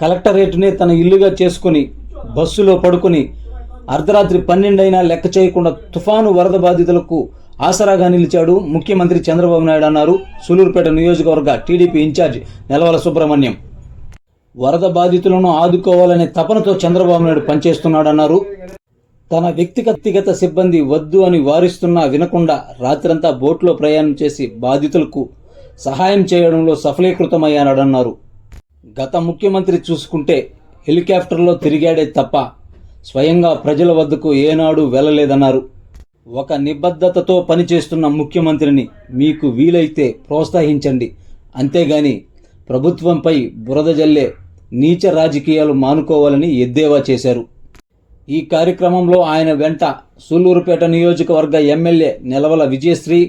కలెక్టరేట్నే తన ఇల్లుగా చేసుకుని బస్సులో పడుకుని అర్ధరాత్రి పన్నెండైనా లెక్క చేయకుండా తుఫాను వరద బాధితులకు ఆసరాగా నిలిచాడు ముఖ్యమంత్రి చంద్రబాబు నాయుడు అన్నారు. సూలూరుపేట నియోజకవర్గ టీడీపీ ఇన్ఛార్జ్ నెలవల సుబ్రహ్మణ్యం. వరద బాధితులను ఆదుకోవాలనే తపనతో చంద్రబాబు నాయుడు పనిచేస్తున్నాడన్నారు. తన వ్యక్తిగత సిబ్బంది వద్దు అని వారిస్తున్నా వినకుండా రాత్రంతా బోట్లో ప్రయాణం చేసి బాధితులకు సహాయం చేయడంలో సఫలీకృతమయ్యాడన్నారు గత ముఖ్యమంత్రి చూసుకుంటే హెలికాప్టర్లో తిరిగాడే తప్ప స్వయంగా ప్రజల వద్దకు ఏనాడు వెళ్ళలేదన్నారు. ఒక నిబద్ధతతో పనిచేస్తున్న ముఖ్యమంత్రిని మీకు వీలైతే ప్రోత్సహించండి. అంతేగాని ప్రభుత్వంపై బురద జల్లే నీచ రాజకీయాలు మానుకోవాలని ఎద్దేవా చేశారు. ఈ కార్యక్రమంలో ఆయన వెంట సూలూరుపేట నియోజకవర్గ ఎమ్మెల్యే నెలవల విజయశ్రీ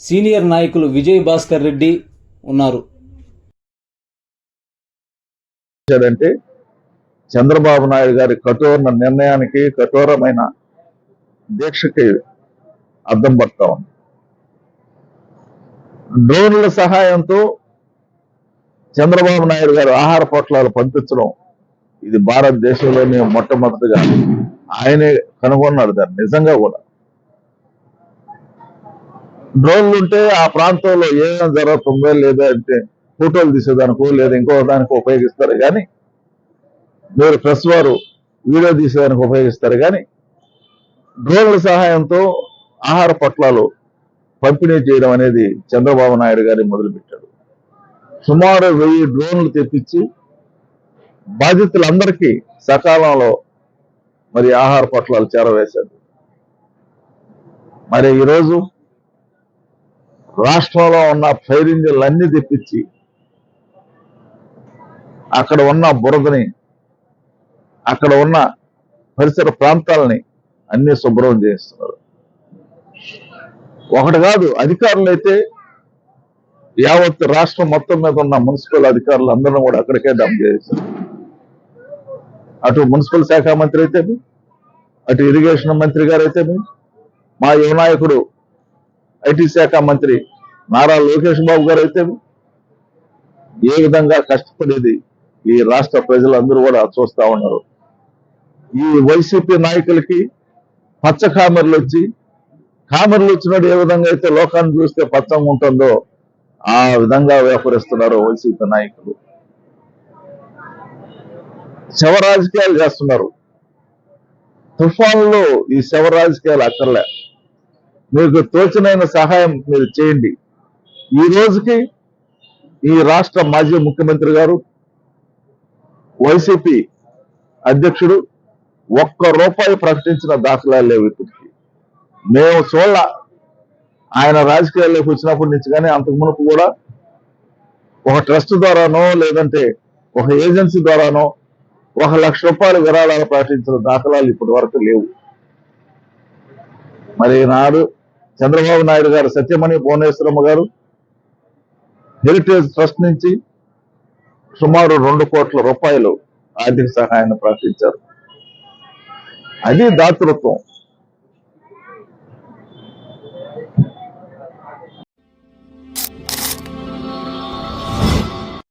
సీనియర్ నాయకులు విజయ్ భాస్కర్ రెడ్డి ఉన్నారు. చేశాడంటే చంద్రబాబు నాయుడు గారి కఠోర నిర్ణయానికి కఠోరమైన దీక్షకి అర్థం పడతా ఉంది. డ్రోన్ల సహాయంతో చంద్రబాబు నాయుడు గారు ఆహార పొట్లాలు పంపించడం ఇది భారతదేశంలోనే మొట్టమొదటిగా ఆయనే కనుగొన్నాడు దాన్ని నిజంగా కూడా. డ్రోన్లు ఉంటే ఆ ప్రాంతంలో ఏమేమి జరుగుతుందో లేదా అంటే ఫోటోలు తీసేదానికో లేదా ఇంకో దానికి ఉపయోగిస్తారు కానీ మీరు ప్రెస్ వారు వీడియో తీసేదానికి ఉపయోగిస్తారు కానీ డ్రోన్ల సహాయంతో ఆహార పొట్లాలు పంపిణీ చేయడం అనేది చంద్రబాబు నాయుడు గారి మొదలుపెట్టాడు. సుమారు వెయ్యి డ్రోన్లు తెప్పించి బాధితులందరికీ సకాలంలో మరి ఆహార పొట్లాలు చేరవేశారు. మరి ఈరోజు రాష్ట్రంలో ఉన్న ఫైర్ ఇంజిన్లు అన్ని తెప్పించి అక్కడ ఉన్న బురదని అక్కడ ఉన్న పరిసర ప్రాంతాలని అన్ని శుభ్రం చేస్తున్నారు ఒకటి కాదు అధికారులు అయితే యావత్ రాష్ట్రం మొత్తం మీద ఉన్న మున్సిపల్ అధికారులు అందరం కూడా అక్కడికే డంప్ చేశారు అటు మున్సిపల్ శాఖ మంత్రి అయితే అటు ఇరిగేషన్ మంత్రి గారు అయితే మా యువనాయకుడు ఐటీ శాఖ మంత్రి నారా లోకేష్ బాబు గారు అయితే ఏ విధంగా కష్టపడేది ఈ రాష్ట్ర ప్రజలందరూ కూడా చూస్తా ఉన్నారు. ఈ వైసీపీ నాయకులకి పచ్చ కామర్లు వచ్చి కామర్లు వచ్చినట్టు ఏ విధంగా అయితే లోకాన్ని చూస్తే పచ్చంగా ఉంటుందో ఆ విధంగా వ్యాపరిస్తున్నారు వైసీపీ నాయకులు. శవ రాజకీయాలు చేస్తున్నారు. తుఫాన్లో ఈ శవ రాజకీయాలు అక్కర్లే. మీకు తోచినైన సహాయం మీరు చేయండి. ఈ రోజుకి ఈ రాష్ట్ర మాజీ ముఖ్యమంత్రి గారు వైసీపీ అధ్యక్షుడు ఒక్క రూపాయి ప్రకటించిన దాఖలాలు లేవు ఇప్పటికీ. మేము చూడాల. ఆయన రాజకీయాల్లోకి వచ్చినప్పటి నుంచి కానీ అంతకు మునుపు కూడా ఒక ట్రస్ట్ ద్వారానో లేదంటే ఒక ఏజెన్సీ ద్వారానో ఒక లక్ష రూపాయల విరాళాలు ప్రకటించిన దాఖలాలు ఇప్పటి వరకు లేవు. మరి నాడు చంద్రబాబు నాయుడు గారు సత్యమణి భువనేశ్వరమ్మ గారు హెరిటేజ్ ట్రస్ట్ నుంచి సుమారు రెండు కోట్ల రూపాయలు ఆర్థిక సహాయాన్ని ప్రకటించారు. అది దాతృత్వం.